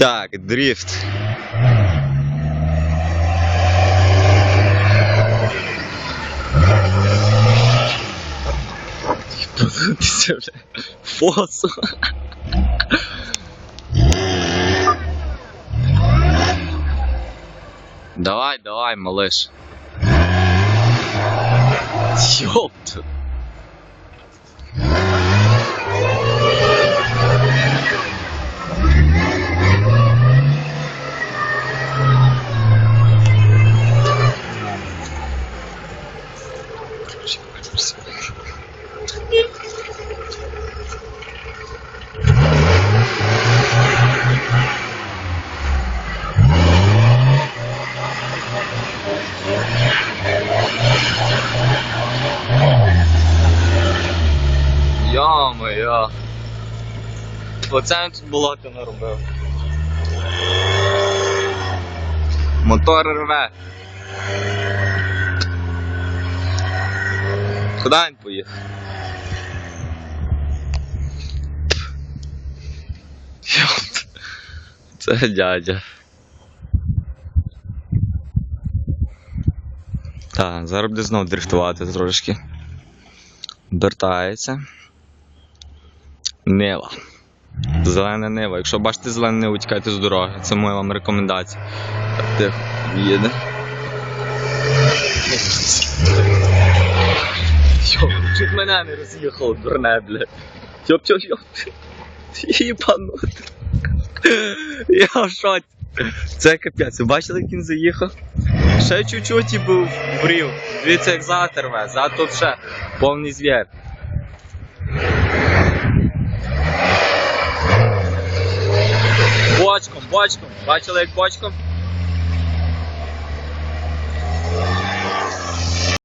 Так, дрифт. Фосу. Давай, давай, малыш. Ёпта. Йо-моє. Оце він тут болото наробив. Мотор рве. Куди він поїхав? Це дядя. Так, зараз буде знов дрифтувати трошки. Вертається. Нива. Зелена нива. Якщо бачите зелену ниву, тікайте з дороги. Це моя вам рекомендація. Так тихо їде. Чуть мене не роз'їхав, дурне, бля. Йоп, йоп, йоп. Їбанути. Я в шоці. Це капець. Бачили, як він заїхав? Ще чуть-чуть і був брів. Дивіться, як зад рве. Зад тут ще повний звір. Бочком, бочком. Бачили, як бочком?